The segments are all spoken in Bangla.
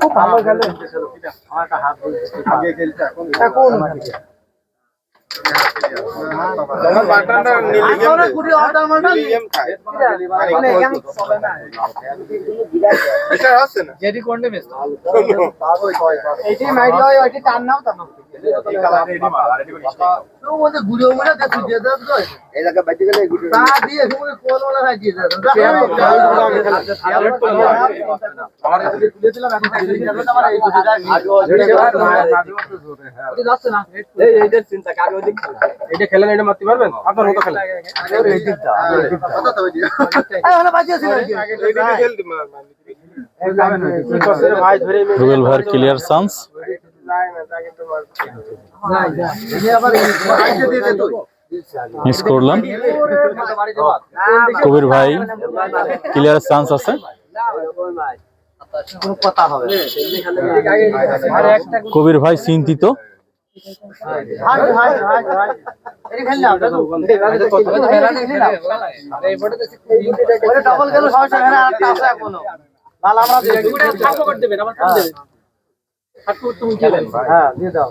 খুব ভালো খেলে এখন যেটি কোনটা বেস্ট এটি মাইট হয় ওইটি টান নাও তো চিন্তা এটা খেলেন এটা মারতে পারবেন? আপনার মতো খেলেন রুবেল ভাইয়ের ক্লিয়ার চান্স মিস করলাম। কবির ভাই ক্লিয়ার চান্স আছে? কবির ভাই চিন্তিত? হয় হ্যাঁ দিয়ে দাও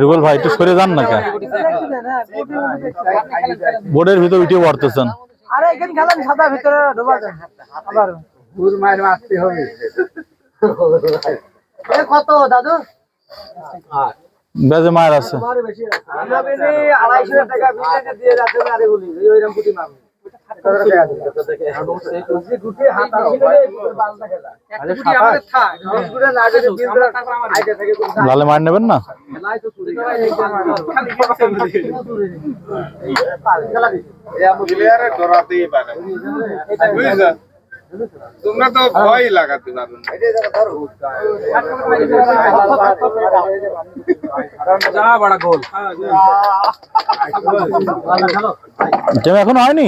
রুবেল ভাই একটু সরে যান না কেন? বোর্ডের ভিতর উঠে পড়তেছেন। আরে এখানে খেলেন সাদা ভিতরে ঢোকা যায় আবার। ঘুর মায়ের মারতে হবে কত দাদু? বেজে মায়ের আছে। আড়াইশো টাকা দিয়ে যাচ্ছে আরে বলি ওইরকম মারবে। লালে মার নেবেন না? প্লেয়ারে ডরাতেই পারে তোমরা তো ভয় লাগাতে পারো না। যা বড় গোল। গেম এখনও হয়নি?